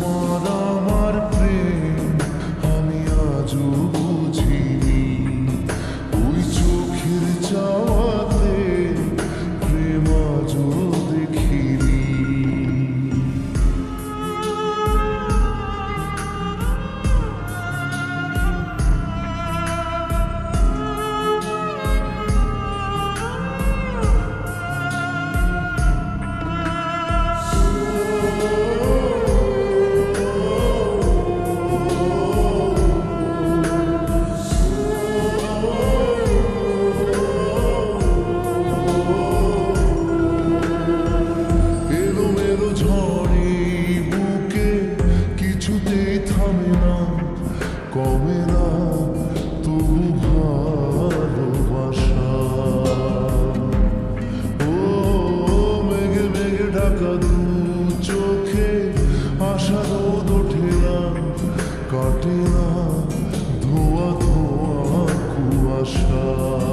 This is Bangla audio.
more কাটে না ধোয়া ধোয়া কুয়াশা।